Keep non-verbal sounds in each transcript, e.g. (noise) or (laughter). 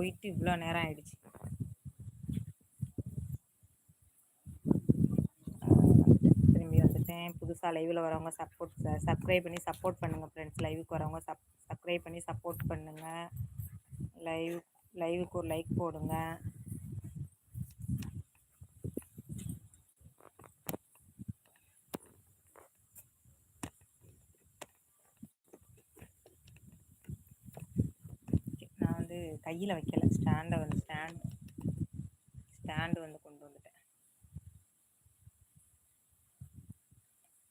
போயிட்டு இவ்வளோ நேரம் ஆயிடுச்சு. திரும்பி வந்துட்டேன். புதுசாக லைவில் வரவங்க சப்போர்ட் சப்ஸ்கிரைப் பண்ணி சப்போர்ட் பண்ணுங்கள் ஃப்ரெண்ட்ஸ் லைவுக்கு வரவங்க சப் சப்ஸ்கிரைப் பண்ணி சப்போர்ட் பண்ணுங்கள் லைவ் லைவுக்கு ஒரு லைக் போடுங்கள் நான் வந்து கையில் வைக்கல. ஸ்டாண்டை வந்து ஸ்டாண்ட் ஸ்டாண்டு வந்து கொண்டு வந்துட்டேன்.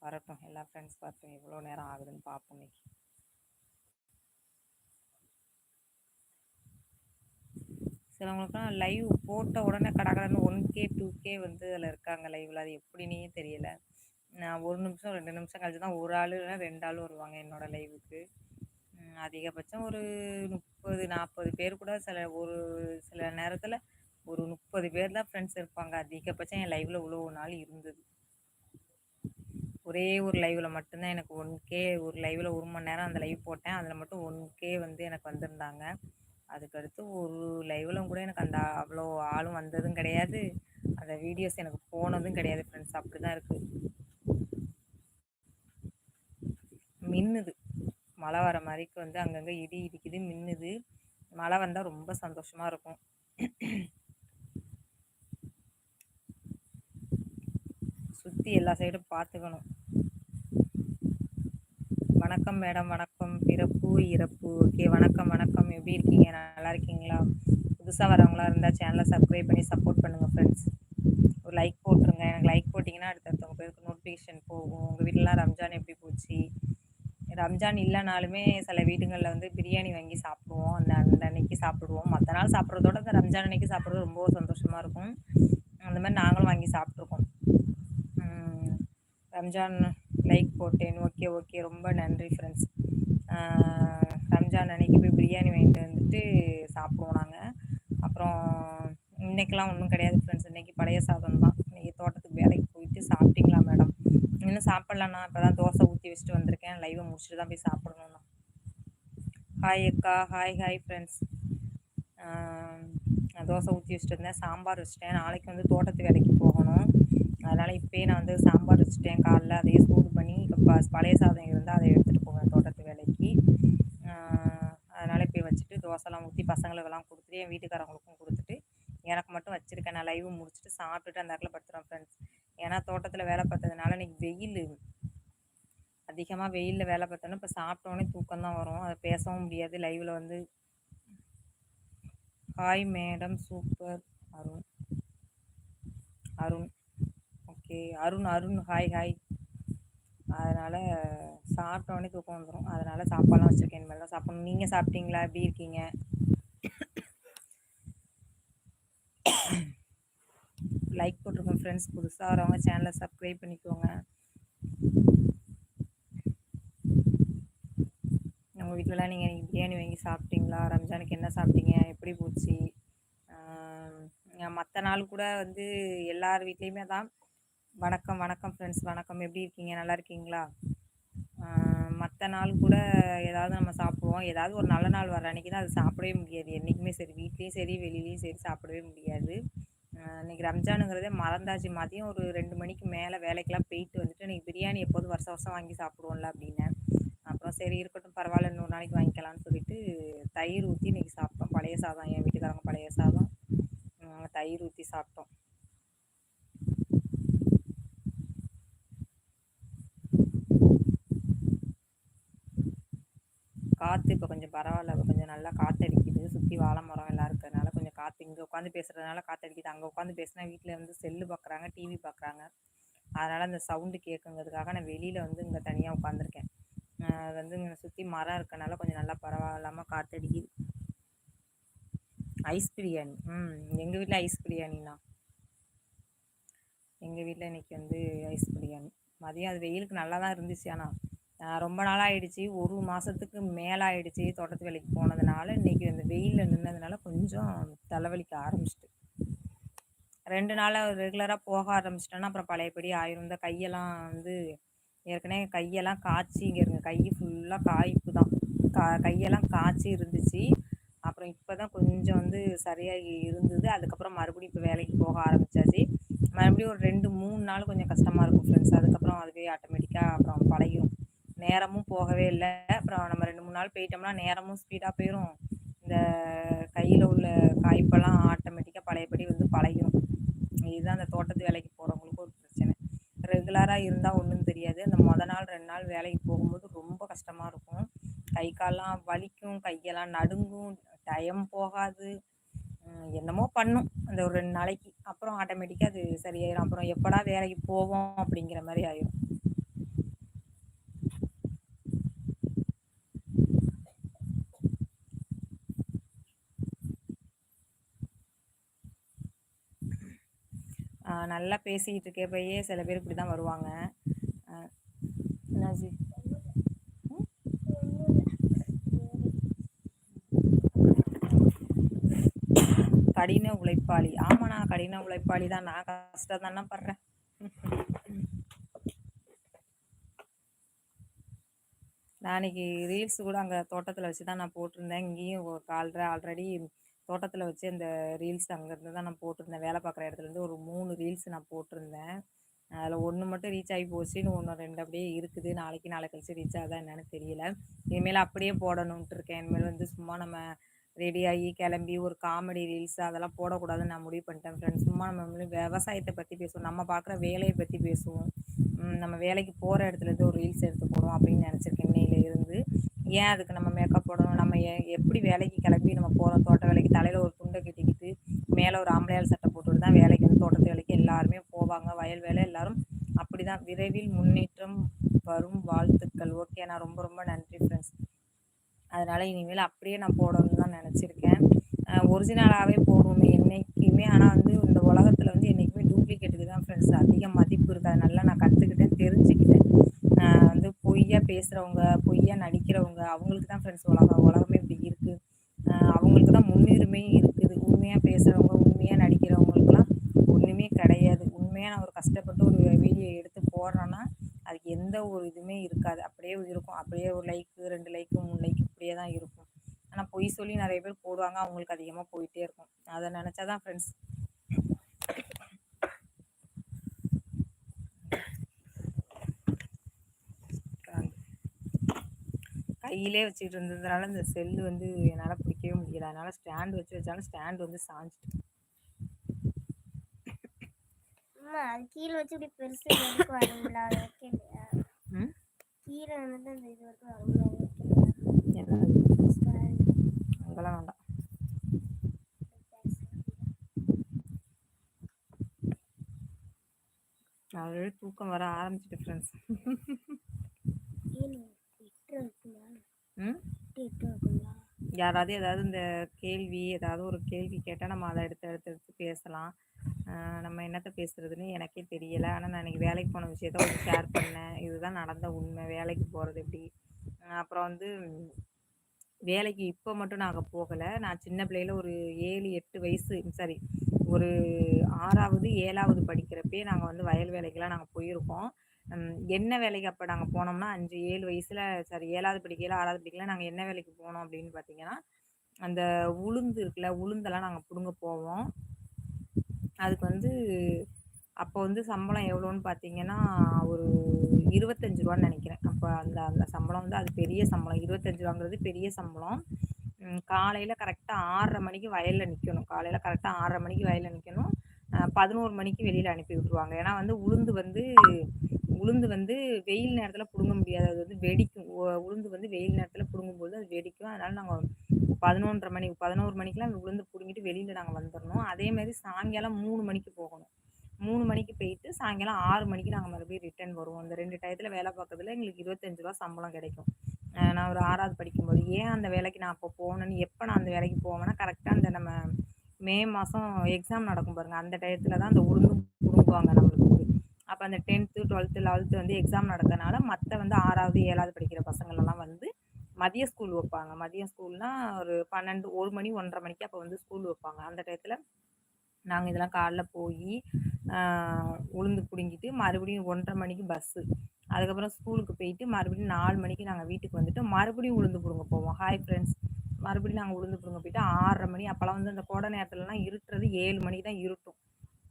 வரட்டும் எல்லா ஃப்ரெண்ட்ஸ் பார்த்தும் எவ்வளோ நேரம் ஆகுதுன்னு பார்ப்போம் இன்னைக்கு. சிலவங்களுக்குலாம் லைவ் போட்ட உடனே கடகடன்னு ஒன் கே டூ கே வந்து அதில் இருக்காங்க லைவில் அது எப்படின்னே தெரியல. நான் ஒரு நிமிஷம் ரெண்டு நிமிஷம் கழிச்சு தான் ஒரு ஆள் இல்லைனா ரெண்டு ஆள் வருவாங்க என்னோடய லைவுக்கு அதிகபட்சம் ஒரு முப்பது முப்பது நாற்பது பேர் கூட சில ஒரு சில நேரத்தில் ஒரு முப்பது பேர் தான் ஃப்ரெண்ட்ஸ் இருப்பாங்க. அதிகபட்சம் என் லைவில் இவ்வளோ நாள் இருந்தது. ஒரே ஒரு லைவில் மட்டும்தான் எனக்கு ஒன் கே ஒரு லைவில் ஒரு மணி நேரம் அந்த லைவ் போட்டேன். அதில் மட்டும் ஒன் கே வந்து எனக்கு வந்திருந்தாங்க. அதுக்கடுத்து ஒரு லைவ்லும் கூட எனக்கு அந்த அவ்வளோ ஆளும் வந்ததும் கிடையாது. அந்த வீடியோஸ் எனக்கு போனதும் கிடையாது ஃப்ரெண்ட்ஸ் அப்படி தான் இருக்குது மின்னுது. மழை வர மாதிரிக்கு வந்து அங்கங்கே இடி இடிக்குது மின்னுது. மழை வந்தால் ரொம்ப சந்தோஷமாக இருக்கும். சுற்றி எல்லா சைடும் பார்த்துக்கணும் வணக்கம் மேடம் வணக்கம். பிறப்பு இறப்பு. ஓகே வணக்கம் வணக்கம். எப்படி இருக்கீங்க? நல்லா இருக்கீங்களா? புதுசாக வரவங்களா இருந்தால் சேனலை சப்ஸ்கிரைப் பண்ணி சப்போர்ட் பண்ணுங்கள் ஃப்ரெண்ட்ஸ் ஒரு லைக் போட்டுருங்க. எனக்கு லைக் போட்டிங்கன்னா அடுத்தடுத்தவங்க பேருக்கு நோட்டிஃபிகேஷன் போகும். உங்கள் வீட்டிலலாம் ரம்ஜான் எப்படி போச்சு? ரம்ஜான் இல்லைனாலுமே சில வீடுகளில் வந்து பிரியாணி வாங்கி சாப்பிடுவோம். அந்த அந்த அன்னைக்கு சாப்பிடுவோம். மற்ற நாள் சாப்பிட்றதோட அந்த ரம்ஜான் அன்னைக்கு சாப்பிட்றது ரொம்ப சந்தோஷமாக இருக்கும். அந்த மாதிரி நாங்களும் வாங்கி சாப்பிட்ருக்கோம் ரம்ஜான் லைக் போட்டேன். Okay okay. ரொம்ப நன்றி ஃப்ரெண்ட்ஸ் ரம்ஜான் அன்னைக்கு போய் பிரியாணி வாங்கிட்டு வந்துட்டு சாப்பிடுவோம் நாங்கள் அப்புறம் இன்றைக்கெலாம் ஒன்றும் கிடையாது ஃப்ரெண்ட்ஸ் இன்றைக்கி பழைய சாதம் தான் இன்றைக்கி தோட்டத்துக்கு வேலைக்கு போயிட்டு சாப்பிட்டீங்களா மேடம் இன்னும் சாப்பிட்லண்ணா. இப்போ தான் தோசை ஊற்றி வச்சுட்டு வந்திருக்கேன். லைவை முடிச்சுட்டு தான் போய் சாப்பிடணுண்ணா ஹாய் அக்கா. ஹாய் ஹாய் ஃப்ரெண்ட்ஸ் நான் தோசை ஊற்றி வச்சுட்டு இருந்தேன். சாம்பார் வச்சுட்டேன். நாளைக்கு வந்து தோட்டத்து வேலைக்கு போகணும். அதனால் இப்போயே நான் வந்து சாம்பார் வச்சுட்டேன் காலைல. அதையே சூடு பண்ணி இப்போ பழைய சாதம் இருந்தால் அதை எடுத்துகிட்டு போவேன் தோட்டத்து வேலைக்கு. அதனால் இப்போ வச்சுட்டு தோசைலாம் ஊற்றி பசங்களுக்கெல்லாம் கொடுத்துட்டு என் வீட்டுக்காரங்களுக்கும் கொடுத்துட்டு எனக்கு மட்டும் வச்சுருக்கேன். நான் லைவ் முடிச்சுட்டு சாப்பிட்டுட்டு அந்த இடத்துல படுத்துகிறேன் ஃப்ரெண்ட்ஸ் ஏன்னா தோட்டத்தில் வேலை பார்த்ததுனால இன்றைக்கி வெயில். அதிகமாக வெயிலில் வேலை பார்த்தோன்னா இப்போ சாப்பிட்டோன்னே தூக்கம் தான் வரும். அதை பேசவும் முடியாது. லைவில் வந்து hi madam super Arun. Arun. Okay Arun Arun. Hi hi அதனால் சாப்பிட்டோன்னே தூக்கம் வந்துடும் அதனால் சாப்பாடெலாம் வச்சுருக்கேன். இனிமேல் தான் சாப்பிடணும். நீங்கள் சாப்பிட்டீங்களா? எப்படி இருக்கீங்க? (coughs) லைக் போட்டிருக்கோம் ஃப்ரெண்ட்ஸ் புதுசாக வரவங்க சேனலை சப்ஸ்கிரைப் பண்ணிக்கோங்க. உங்கள் வீட்டிலலாம் நீங்கள் பிரியாணி வாங்கி சாப்பிட்டீங்களா? ரம்ஜானுக்கு என்ன சாப்பிட்டீங்க? எப்படி போச்சு? மற்ற நாள் கூட வந்து எல்லார் வீட்லேயுமே தான் வணக்கம் வணக்கம் ஃப்ரெண்ட்ஸ் வணக்கம். எப்படி இருக்கீங்க? நல்லா இருக்கீங்களா? மற்ற நாள் கூட ஏதாவது நம்ம சாப்பிடுவோம். ஏதாவது ஒரு நல்ல நாள் வர அன்றைக்கி தான் அது சாப்பிடவே முடியாது. என்றைக்குமே சரி வீட்லேயும் சரி வெளியிலையும் சரி சாப்பிடவே முடியாது. இன்றைக்கி ரம்ஜானுங்கிறதே மறந்தாச்சு. மதியம் ஒரு ரெண்டு மணிக்கு மேலே வேலைக்கெல்லாம் போயிட்டு வந்துட்டு இன்றைக்கி பிரியாணி எப்போதும் வருஷம் வருஷம் வாங்கி சாப்பிடுவோம்ல அப்படின்னு. அப்புறம் சரி இருக்கட்டும் பரவாயில்ல இன்னொரு நாளைக்கு வாங்கிக்கலாம்னு சொல்லிட்டு தயிர் ஊற்றி இன்றைக்கி சாப்பிட்டோம். பழைய சாதம் என் வீட்டுக்காரங்க பழைய சாதம். தயிர் ஊற்றி சாப்பிட்டோம். காற்று இப்போ கொஞ்சம் பரவாயில்ல. கொஞ்சம் நல்லா காற்றடிக்குது சுற்றி வாழை மரம் எல்லாம் இருக்கிறதுனால காற்று இங்கே உட்காந்து பேசுகிறதுனால காற்றடிக்குது அங்கே உட்காந்து பேசுனா வீட்டில் வந்து செல்லு பார்க்குறாங்க டிவி பார்க்குறாங்க அதனால் அந்த சவுண்டு கேட்குங்கிறதுக்காக நான் வெளியில் வந்து இங்கே தனியாக உட்காந்துருக்கேன் அது வந்து இங்கே சுற்றி மரம் இருக்கனால கொஞ்சம் நல்லா பரவாயில்லாமல் காற்றடிக்குது ஐஸ் பிரியாணி ம் எங்கள் வீட்டில் ஐஸ் பிரியாணிண்ணா எங்கள் வீட்டில் இன்றைக்கி வந்து ஐஸ் பிரியாணி மதியம் அது வெயிலுக்கு நல்லா தான் இருந்துச்சு ஆனால் ரொம்ப நாளாக ஆயிடுச்சு ஒரு மாதத்துக்கு மேலே ஆகிடுச்சி தோட்டத்து வேலைக்கு போனதுனால. இன்றைக்கி அந்த வெயிலில் நின்றதுனால கொஞ்சம் தலைவலிக்க ஆரம்பிச்சிட்டு. ரெண்டு நாளாக ரெகுலராக போக ஆரம்பிச்சிட்டேன்னா அப்புறம் பழையபடி ஆயிரும். இந்த கையெல்லாம் வந்து ஏற்கனவே கையெல்லாம் காய்ச்சி இங்கே இருங்க கை ஃபுல்லாக காய்ப்பு தான். கா கையெல்லாம் காய்ச்சி இருந்துச்சு. அப்புறம் இப்போ தான் கொஞ்சம் வந்து சரியாகி இருந்தது. அதுக்கப்புறம் மறுபடியும் இப்போ வேலைக்கு போக ஆரம்பித்தாச்சு மறுபடியும் ஒரு ரெண்டு மூணு நாள் கொஞ்சம் கஷ்டமாக இருக்கும் ஃப்ரெண்ட்ஸ் அதுக்கப்புறம் அதுவே ஆட்டோமேட்டிக்காக அப்புறம் பழகிடும் நேரமும் போகவே இல்லை. அப்புறம் நம்ம ரெண்டு மூணு நாள் போயிட்டோம்னா நேரமும் ஸ்பீடாக போயிடும் இந்த கையில் உள்ள காய்ப்பெல்லாம் ஆட்டோமேட்டிக்காக பழையபடி வந்து பழகிடும் இதுதான் அந்த தோட்டத்து வேலைக்கு போகிறவங்களுக்கு ஒரு பிரச்சனை. ரெகுலராக இருந்தால் ஒன்றும் தெரியாது. அந்த மொதல் நாள் ரெண்டு நாள் வேலைக்கு போகும்போது ரொம்ப கஷ்டமாக இருக்கும். கை கால்லாம் வலிக்கும் கையெல்லாம் நடுங்கும் டைம் போகாது. என்னமோ பண்ணும். அந்த ஒரு ரெண்டு நாளைக்கு. அப்புறம் ஆட்டோமேட்டிக்காக அது சரியாயிடும் அப்புறம் எப்படா வேலைக்கு போவோம் அப்படிங்கிற மாதிரி ஆயிடும் நல்லா பேசிக்கிட்டு இருக்கப்பயே சில பேர் இப்படி தான் வருவாங்க என்னாச்சு? கடின உழைப்பாளி. ஆமாம் நான் கடின உழைப்பாளி தான். நான் கஷ்டம் தானே படுறேன். நான் இன்னைக்கு ரீல்ஸ் கூட அங்கே தோட்டத்தில் வச்சு தான் நான் போட்டிருந்தேன். இங்கேயும் கால்ற ஆல்ரெடி தோட்டத்தில் வச்சு அந்த ரீல்ஸ் அங்கேருந்து தான் நான் போட்டிருந்தேன். வேலை பார்க்குற இடத்துலேருந்து ஒரு மூணு ரீல்ஸ் நான் போட்டிருந்தேன். அதில் ஒன்று மட்டும் ரீச் ஆகி போச்சுன்னு ஒன்று ரெண்டு அப்படியே இருக்குது. நாளைக்கு நாளை கழிச்சு ரீச் ஆகுதா என்னென்னு தெரியல. இனிமேல் அப்படியே போடணுன்ட்டு இருக்கேன். இனிமேல் வந்து சும்மா நம்ம ரெடியாகி கிளம்பி ஒரு காமெடி ரீல்ஸ் அதெல்லாம் போடக்கூடாதுன்னு நான் முடிவு பண்ணிட்டேன் ஃப்ரெண்ட்ஸ் சும்மா நம்ம விவசாயத்தை பற்றி பேசுவோம். நம்ம பார்க்குற வேலையை பற்றி பேசுவோம். நம்ம வேலைக்கு போகிற இடத்துலேருந்து ஒரு ரீல்ஸ் எடுத்து போடுவோம் அப்படின்னு நினச்சிருக்கேன். இன்னையில இருந்து ஏன் அதுக்கு நம்ம மேக்கப் போடணும்? நம்ம எப்படி வேலைக்கு கிளம்பி நம்ம போகிறோம் தோட்ட வேலைக்கு தலையில் ஒரு துண்டை கட்டிக்கிட்டு மேலே ஒரு ஆம்பளையால் சட்டை போட்டுட்டு தான் வேலைக்கு வந்து தோட்டத்து வேலைக்கு எல்லாருமே போவாங்க. வயல் வேலை எல்லாரும் அப்படி தான் விரைவில் முன்னேற்றம் வரும். வாழ்த்துக்கள். ஓகே நான் ரொம்ப ரொம்ப நன்றி ஃப்ரெண்ட்ஸ் அதனால் இனிமேல் அப்படியே நான் போடணும்னு தான் நினச்சிருக்கேன். ஒரிஜினலாகவே போடணும் என்றைக்குமே ஆனால் வந்து இந்த உலகத்தில் வந்து என்றைக்குமே டூப்ளிகேட்டுக்கு தான் ஃப்ரெண்ட்ஸ் அதிக மதிப்பு இருக்குது அதனால நல்லா நான் கற்றுக்கிட்டேன் தெரிஞ்சுக்கிட்டேன். வந்து பொய்யாக பேசுகிறவங்க பொய்யாக நடிக்கிறவங்க அவங்களுக்கு தான் ஃப்ரெண்ட்ஸ் உலகம் உலகமே இப்படி இருக்குது அவங்களுக்கு தான் முன்னுரிமை இருக்குது. உண்மையாக பேசுகிறவங்க உண்மையாக நடிக்கிறவங்களுக்குலாம் ஒன்றுமே கிடையாது. உண்மையாக நான் ஒரு கஷ்டப்பட்டு ஒரு வீடியோ எடுத்து போடுறேன்னா அதுக்கு எந்த ஒரு இதுவுமே இருக்காது. அப்படியே இருக்கும். அப்படியே ஒரு லைக்கு ரெண்டு லைக்கு மூணு லைக் இப்படியே தான் இருக்கும். ஆனால் பொய் சொல்லி நிறைய பேர் போடுவாங்க. அவங்களுக்கு அதிகமாக போயிட்டே இருக்கும். அதை நினச்சா தான் ஃப்ரெண்ட்ஸ் கையிலே வச்சுக்கிட்டு இருந்ததுனால இந்த செல்லு வந்து என்னால் பிடிக்கவே முடியல. அதனால் ஸ்டாண்ட் வச்சு வச்சாலும் ஸ்டாண்ட் வந்து சாஞ்சிட்டு. கீழே வச்சு இப்படி பெருசு வரைக்கும் இல்லையா? கீழே வந்து அந்த இது வரைக்கும் வரும்ல அதெல்லாம் வேண்டாம். ஆல்ரெடி தூக்கம் வர ஆரம்பிச்சிட்டு ஃப்ரெண்ட்ஸ் யாராவது ஏதாவது இந்த கேள்வி ஏதாவது ஒரு கேள்வி கேட்டால் நம்ம அதை எடுத்து எடுத்து எடுத்து பேசலாம். நம்ம என்னத்தை பேசுகிறதுன்னு எனக்கே தெரியலை. ஆனால் நான் இன்றைக்கி வேலைக்கு போன விஷயத்த ஒரு ஷேர் பண்ணேன். இதுதான் நடந்த உண்மை. வேலைக்கு போகிறது எப்படி? அப்புறம் வந்து வேலைக்கு இப்போ மட்டும் நாங்கள் போகலை. நான் சின்ன பிள்ளையில ஒரு ஏழு எட்டு வயசு சாரி ஒரு ஆறாவது ஏழாவது படிக்கிறப்பே நாங்கள் வந்து வயல் வேலைக்கெல்லாம் நாங்கள் போயிருக்கோம். என்ன வேலைக்கு அப்போ நாங்கள் போனோம்னா அஞ்சு ஏழு வயசில் சாரி ஏழாவது படிக்கையில் ஆறாவது படிக்கையில் நாங்கள் என்ன வேலைக்கு போனோம் அப்படின்னு பார்த்தீங்கன்னா அந்த உளுந்து இருக்குல்ல உளுந்தெல்லாம் நாங்கள் பிடுங்க போவோம். அதுக்கு வந்து அப்போ வந்து சம்பளம் எவ்வளோன்னு பார்த்தீங்கன்னா ஒரு இருபத்தஞ்சு ரூபான்னு நினைக்கிறேன். அப்போ அந்த அந்த சம்பளம் வந்து அது பெரிய சம்பளம். இருபத்தஞ்சு ரூபாங்கிறது பெரிய சம்பளம். காலையில் கரெக்டாக ஆறரை மணிக்கு வயலில் நிற்கணும் காலையில் கரெக்டாக ஆறரை மணிக்கு வயலில் நிற்கணும் பதினோரு மணிக்கு வெளியில் அனுப்பி விட்ருவாங்க ஏன்னா வந்து உளுந்து வந்து உளுந்து வந்து வெயில் நேரத்தில் பிடுங்க முடியாது. அது வந்து வெடிக்கும். உளுந்து வந்து வெயில் நேரத்தில் பிடுங்கும்போது அது வெடிக்கும். அதனால் நாங்கள் பதினொன்றரை மணி பதினோரு மணிக்கெலாம் உளுந்து பிடுங்கிட்டு வெளியில் நாங்கள் வந்துடணும் அதேமாதிரி சாயங்காலம் மூணு மணிக்கு போகணும். மூணு மணிக்கு போயிட்டு சாயங்காலம் ஆறு மணிக்கு நாங்கள் மறுபடியும் ரிட்டர்ன் வருவோம். அந்த ரெண்டு டயத்தில் வேலை பார்க்கறதுல எங்களுக்கு இருபத்தஞ்சு ரூபா சம்பளம் கிடைக்கும். நான் ஒரு ஆறாவது படிக்கும்போது ஏன் அந்த வேலைக்கு நான் அப்போ போகணுன்னு எப்போ நான் அந்த வேலைக்கு போவேன்னா கரெக்டாக அந்த நம்ம மே மாதம் எக்ஸாம் நடக்கும் பாருங்கள் அந்த டயத்தில் தான் அந்த உளுந்து பிடுங்குவாங்க நம்மளுக்கு. அப்போ அந்த டென்த்து டுவெல்த்து லெவல்த்து வந்து எக்ஸாம் நடந்தனால மற்ற வந்து ஆறாவது ஏழாவது படிக்கிற பசங்களெல்லாம் வந்து மதிய ஸ்கூல் வைப்பாங்க. மதியம் ஸ்கூல்னால் ஒரு பன்னெண்டு ஒரு மணி ஒன்றரை மணிக்கு அப்போ வந்து ஸ்கூல் வைப்பாங்க. அந்த டயத்தில் நாங்கள் இதெல்லாம் காலைல போய் உளுந்து பிடுங்கிட்டு மறுபடியும் ஒன்றரை மணிக்கு பஸ்ஸு அதுக்கப்புறம் ஸ்கூலுக்கு போயிட்டு மறுபடியும் நாலு மணிக்கு நாங்கள் வீட்டுக்கு வந்துட்டு மறுபடியும் உளுந்து பிடுங்க போவோம். ஹாய் ஃப்ரெண்ட்ஸ் மறுபடியும் நாங்கள் உளுந்து பிடுங்க போயிட்டு ஆறரை மணி அப்போல்லாம் வந்து அந்த கோடை நேரத்துலலாம் இருட்டுறது ஏழு மணிக்கு தான் இருட்டும்.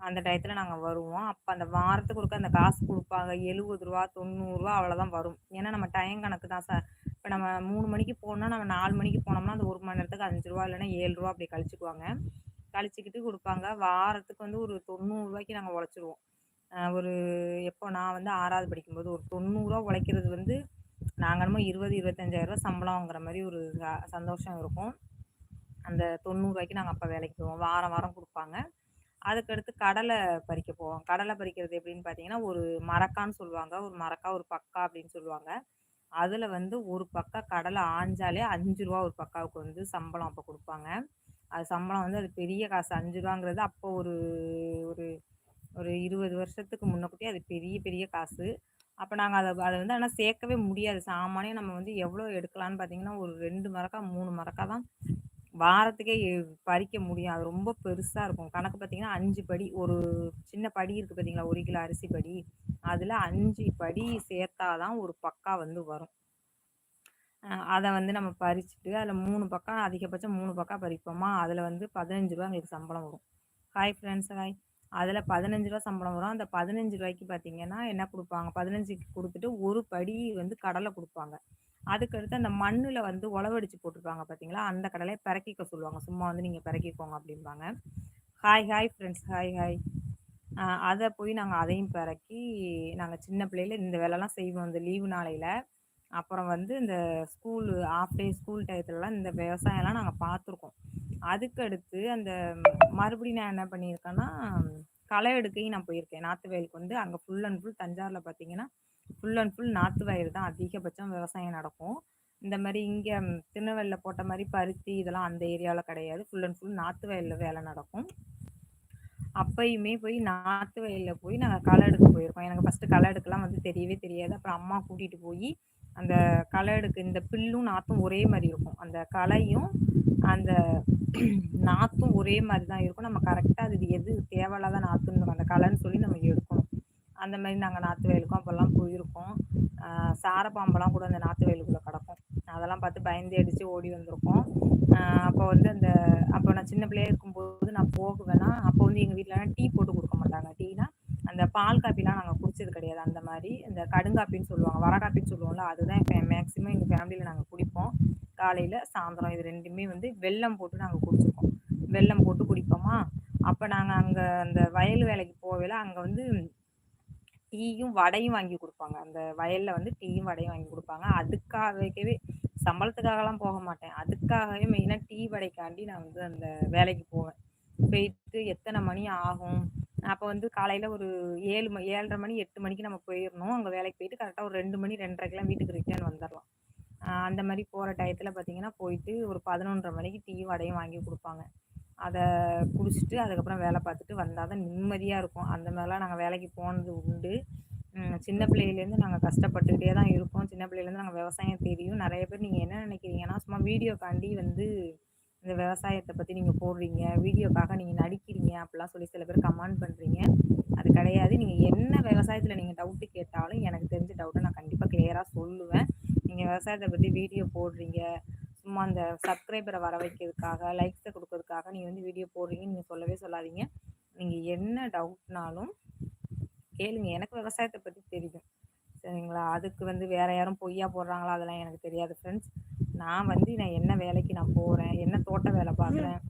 அந்த டயத்தில் நாங்கள் வருவோம். அப்போ அந்த வாரத்துக்கு ஒருக்க அந்த காசு கொடுப்பாங்க. எழுபது ரூபா தொண்ணூறுரூவா அவ்வளோதான் வரும். ஏன்னா நம்ம டைம் கணக்கு தான் சார் இப்போ நம்ம மூணு மணிக்கு போனால் நம்ம நாலு மணிக்கு போனோம்னா அந்த ஒரு மணி நேரத்துக்கு அஞ்சு ரூபா இல்லைன்னா ஏழு ரூபா அப்படி கழிச்சுக்குவாங்க. கழிச்சிக்கிட்டு கொடுப்பாங்க. வாரத்துக்கு வந்து ஒரு தொண்ணூறுரூவாய்க்கு நாங்கள் உழைச்சிருவோம். ஒரு எப்போ நான் வந்து ஆறாவது படிக்கும்போது ஒரு தொண்ணூறுரூவா உழைக்கிறது வந்து நாங்கள் என்னமோ இருபது இருபத்தஞ்சாயிரரூவா சம்பளம் வாங்குற மாதிரி ஒரு சந்தோஷம் இருக்கும். அந்த தொண்ணூறுரூவாய்க்கு நாங்கள் அப்போ வேலைக்கு போவோம். வாரம் வாரம் கொடுப்பாங்க. அதுக்கடுத்து கடலை பறிக்க போவோம். கடலை பறிக்கிறது எப்படின்னு பார்த்தீங்கன்னா ஒரு மரக்கான்னு சொல்லுவாங்க. ஒரு மரக்கா ஒரு பக்கா அப்படின்னு சொல்லுவாங்க. அதில் வந்து ஒரு பக்கா கடலை ஆஞ்சாலே அஞ்சு ரூபா ஒரு பக்காவுக்கு வந்து சம்பளம் அப்போ கொடுப்பாங்க. அது சம்பளம் வந்து அது பெரிய காசு. அஞ்சு ரூபாங்கிறது அப்போ ஒரு ஒரு ஒரு இருபது வருஷத்துக்கு முன்னக்கூட்டி அது பெரிய பெரிய காசு. அப்போ நாங்கள் அதை அதை வந்து ஆனால் சேர்க்கவே முடியாது. சாமானியம் நம்ம வந்து எவ்வளோ எடுக்கலான்னு பார்த்தீங்கன்னா ஒரு ரெண்டு மரக்கா மூணு மரக்கா தான் வாரத்துக்கே பறிக்க முடியும். அது ரொம்ப பெருசாக இருக்கும். கணக்கு பார்த்தீங்கன்னா அஞ்சு படி ஒரு சின்ன படி இருக்குது பார்த்தீங்களா ஒரு கிலோ அரிசி படி. அதில் அஞ்சு படி சேர்த்தா தான் ஒரு பக்கா வந்து வரும். அதை வந்து நம்ம பறிச்சுட்டு அதில் மூணு பக்கம் அதிகபட்சம் மூணு பக்கம் பறிப்போமா? அதில் வந்து பதினஞ்சு ரூபா எங்களுக்கு சம்பளம் வரும். ஹாய் ஃப்ரெண்ட்ஸ் ஹாய் அதில் பதினஞ்சு ரூபா சம்பளம் வரும். அந்த பதினஞ்சு ரூபாய்க்கு பார்த்தீங்கன்னா என்ன கொடுப்பாங்க? பதினஞ்சுக்கு கொடுத்துட்டு ஒரு படி வந்து கடலை கொடுப்பாங்க. அதுக்கடுத்து அந்த மண்ணில் வந்து உழவடிச்சு போட்டிருப்பாங்க பார்த்தீங்களா அந்த கடலையை பிறக்கிக்க சொல்லுவாங்க. சும்மா வந்து நீங்கள் பிறக்கிக்கோங்க அப்படிம்பாங்க. Hi hi friends hi hi அதை போய் நாங்கள் அதையும் பிறக்கி நாங்கள் சின்ன பிள்ளையில இந்த வேலைலாம் செய்வோம். இந்த லீவு நாளையில். அப்புறம் வந்து இந்த ஸ்கூலு ஆஃப் டே ஸ்கூல் டயத்துலலாம் இந்த விவசாயம்லாம் நாங்கள் பார்த்துருக்கோம் அதுக்கடுத்து அந்த மறுபடியும் நான் என்ன பண்ணியிருக்கேன்னா களை எடுக்கையும் நான் போயிருக்கேன். நாற்று வயலுக்கு வந்து அங்கே ஃபுல் அண்ட் ஃபுல் தஞ்சாவூரில் பார்த்தீங்கன்னா ஃபுல் அண்ட் ஃபுல் நாற்று வயல் தான் அதிகபட்சம் விவசாயம் நடக்கும். இந்த மாதிரி இங்கே திருநெல்வேலியில் போட்ட மாதிரி பருத்தி இதெல்லாம் அந்த ஏரியாவில் கிடையாது. ஃபுல் அண்ட் ஃபுல் நாற்று வயலில் வேலை நடக்கும். அப்பயுமே போய் நாற்று வயலில் போய் நாங்கள் களை எடுக்க போயிருக்கோம். எனக்கு ஃபஸ்ட்டு களை எடுக்கலாம் வந்து தெரியவே தெரியாது. அப்புறம் அம்மா கூட்டிகிட்டு போய் அந்த களை எடுக்க இந்த பில்லும் நாற்றும் ஒரே மாதிரி இருக்கும். அந்த களையும் அந்த நாற்றும் ஒரே மாதிரி தான் இருக்கும். நம்ம கரெக்டாக அது எது தேவையில்லாத நாற்றுன்னு அந்த களைன்னு சொல்லி நம்ம எடுக்கும் அந்த மாதிரி நாங்கள் நாற்று வயலுக்கும் அப்போல்லாம் போயிருக்கோம் சாரப்பாம்பெல்லாம் கூட அந்த நாற்று வயலுக்குள்ளே கிடக்கும். அதெல்லாம் பார்த்து பயந்து அடித்து ஓடி வந்திருக்கோம். அப்போ வந்து அந்த அப்போ நான் சின்ன பிள்ளையாக இருக்கும்போது நான் போகுவேன்னா அப்போ வந்து எங்கள் வீட்டிலலாம் டீ போட்டு கொடுக்க மாட்டாங்க. டீனா அந்த பால் காப்பிலாம் நாங்கள் குடிச்சது கிடையாது. அந்த மாதிரி இந்த கடுங்காப்பின்னு சொல்லுவாங்க. வர காப்பின்னு சொல்லுவோம்ல அதுதான் இப்போ மேக்ஸிமம் எங்கள் ஃபேமிலியில் நாங்கள் குடிப்போம். காலையில் சாயந்தரம் இது ரெண்டுமே வந்து வெல்லம் போட்டு நாங்கள் குடிச்சிருக்கோம். வெல்லம் போட்டு குடிப்போமா? அப்போ நாங்கள் அங்கே அந்த வயல் வேலைக்கு போகல அங்கே வந்து டீயும் வடையும் வாங்கி கொடுப்பாங்க. அந்த வயலில் வந்து டீயும் வடையும் வாங்கி கொடுப்பாங்க. அதுக்காகவே சம்பளத்துக்காகலாம் போக மாட்டேன். அதுக்காகவே மெயினாக டீ வடைக்காண்டி நான் வந்து அந்த வேலைக்கு போவேன். போயிட்டு எத்தனை மணி ஆகும்? அப்போ வந்து காலையில் ஒரு ஏழு மணி ஏழரை மணி எட்டு மணிக்கு நம்ம போயிடணும் அங்கே வேலைக்கு போயிட்டு கரெக்டாக ஒரு ரெண்டு மணி ரெண்டரைக்கெலாம் வீட்டுக்கு ரிட்டர்ன் வந்துடலாம் அந்த மாதிரி போகிற டயத்தில் பார்த்தீங்கன்னா போயிட்டு ஒரு பதினொன்றரை மணிக்கு டீ வடையும் வாங்கி கொடுப்பாங்க. அதை குடிச்சிட்டு அதுக்கப்புறம் வேலை பார்த்துட்டு வந்தால் தான் நிம்மதியாக இருக்கும். அந்த மாதிரிலாம் நாங்கள் வேலைக்கு போனது உண்டு. சின்ன பிள்ளையிலேருந்து நாங்கள் கஷ்டப்பட்டுக்கிட்டே தான் இருக்கோம். சின்ன பிள்ளையிலேருந்து நாங்கள் விவசாயம் தெரியும். நிறைய பேர் நீங்கள் என்ன நினைக்கிறீங்கன்னா சும்மா வீடியோக்காண்டி வந்து இந்த விவசாயத்தை பற்றி நீங்கள் போடுறீங்க. வீடியோக்காக நீங்கள் நடிக்கிறீங்க அப்படிலாம் சொல்லி சில பேர் கமெண்ட் பண்ணுறீங்க அது கிடையாது. நீங்கள் என்ன விவசாயத்தில் நீங்கள் டவுட்டு கேட்டாலும் எனக்கு தெரிஞ்ச டவுட்டை நான் கண்டிப்பாக கிளியராக சொல்லுவேன். நீங்கள் விவசாயத்தை பற்றி வீடியோ போடுறீங்க. சும்மா அந்த சப்ஸ்கிரைபரை வர வைக்கிறதுக்காக லைக்ஸை கொடுக்கறதுக்காக நீங்கள் வந்து வீடியோ போடுறீங்கன்னு நீங்கள் சொல்லவே சொல்லாதீங்க. நீங்கள் என்ன டவுட்னாலும் கேளுங்க. எனக்கு விவசாயத்தை பற்றி தெரியும். சரிங்களா? அதுக்கு வந்து வேறு யாரும் பொய்யா போடுறாங்களா? அதெல்லாம் எனக்கு தெரியாது ஃப்ரெண்ட்ஸ் நான் வந்து நான் என்ன வேலைக்கு நான் போகிறேன் என்ன தோட்ட வேலை பார்க்குறேன்?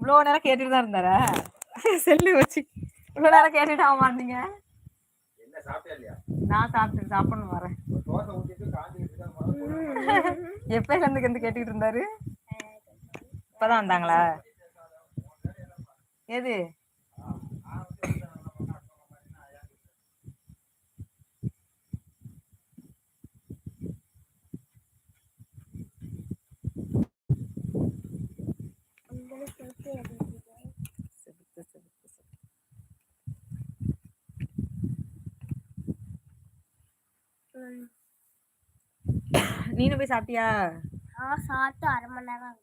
இவ்வளோ நேரம் கேட்டுட்டு தான் இருந்தாரா செல்லு வச்சு. இவ்வளோ நேரம் கேட்டுட்டு ஆக மாட்டீங்க நான் சாப்பிட்டு சாப்பிடணும் வரேன். (laughs) எப்பயில இருந்து வந்து கேட்டுக்கிட்டு இருந்தாரு? இப்பதான் வந்தாங்களா? எது? நீனும் போய் சாப்பிட்டியா? நான் சாப்பிட்டு அரை மணி நேரம்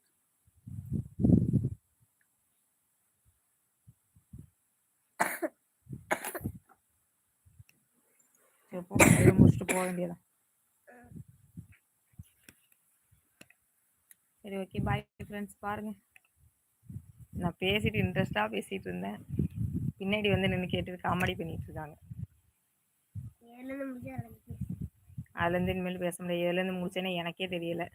முடிச்சுட்டு போக வேண்டியதான் சரி ஓகே பாய் ஃப்ரெண்ட்ஸ் பாருங்கள் நான் பேசிட்டு இன்ட்ரெஸ்டாக பேசிகிட்டு இருந்தேன். பின்னாடி வந்து நின்று கேட்டுட்டு காமெடி பண்ணிட்டு இருக்காங்க. அதுலேருந்து இனிமேல் பேச முடியாது. இதுலேருந்து முடிச்சேன்னா எனக்கே தெரியல.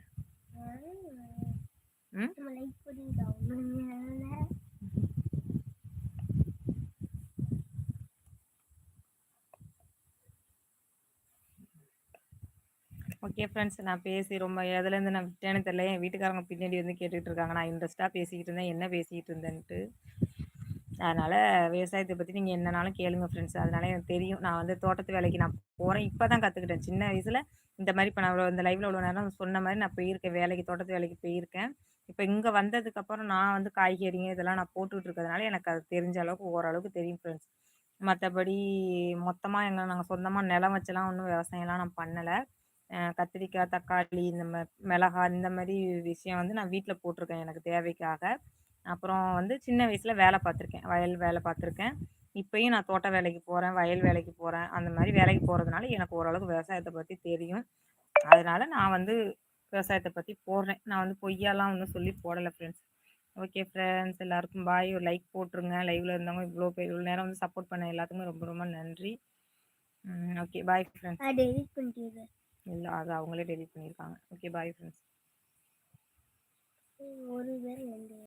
ஓகே ஃப்ரெண்ட்ஸ் நான் பேசி ரொம்ப எதுலேருந்து நான் விட்டேன்னு தெரியல. என் வீட்டுக்காரங்க பின்னாடி வந்து கேட்டுட்டு இருக்காங்க. நான் இன்ட்ரெஸ்ட்டாக பேசிக்கிட்டு இருந்தேன். என்ன பேசிக்கிட்டு இருந்தேன்ட்டு? அதனால் விவசாயத்தை பற்றி நீங்கள் என்னனாலும் கேளுங்க ஃப்ரெண்ட்ஸ் அதனால எனக்கு தெரியும். நான் வந்து தோட்டத்து வேலைக்கு நான் போகிறேன் இப்போ தான் கற்றுக்கிட்டேன் சின்ன வயசில் இந்த மாதிரி இப்போ நான் அவ்வளோ இந்த லைவில் இவ்வளோ நேரம் சொன்ன மாதிரி நான் போயிருக்கேன். வேலைக்கு தோட்டத்து வேலைக்கு போயிருக்கேன். இப்போ இங்கே வந்ததுக்கப்புறம் நான் வந்து காய்கறிங்க இதெல்லாம் நான் போட்டுக்கிட்டு இருக்கிறதுனால எனக்கு அது தெரிஞ்ச அளவுக்கு ஓரளவுக்கு தெரியும் ஃப்ரெண்ட்ஸ் மற்றபடி மொத்தமாக எங்கள் நாங்கள் சொந்தமாக நிலம் வச்செல்லாம் ஒன்றும் விவசாயம்லாம் நான் பண்ணலை. கத்திரிக்காய் தக்காளி இந்த மாதிரி மிளகாய் இந்த மாதிரி விஷயம் வந்து நான் வீட்டில் போட்டிருக்கேன் எனக்கு தேவைக்காக. அப்புறம் வந்து சின்ன வயசில் வேலை பார்த்துருக்கேன். வயல் வேலை பார்த்துருக்கேன். இப்போயும் நான் தோட்ட வேலைக்கு போகிறேன் வயல் வேலைக்கு போகிறேன் அந்த மாதிரி வேலைக்கு போகிறதுனால எனக்கு ஓரளவுக்கு விவசாயத்தை பற்றி தெரியும். அதனால் நான் வந்து விவசாயத்தை பற்றி போடுறேன். நான் வந்து பொய்யாலாம் ஒன்றும் சொல்லி போடலை ஃப்ரெண்ட்ஸ் ஓகே ஃப்ரெண்ட்ஸ் எல்லாருக்கும் பாய் ஒரு லைக் போட்டுருங்க. லைவில் இருந்தவங்க இவ்வளோ பேர் இவ்வளோ நேரம் வந்து சப்போர்ட் பண்ண எல்லாத்துக்குமே ரொம்ப ரொம்ப நன்றி. ஓகே பாய் ஃப்ரெண்ட்ஸ் இல்லை அது அவங்களே டெலிட் பண்ணியிருக்காங்க ஓகே பாய் ஃப்ரெண்ட்ஸ் ஒரு பேர்.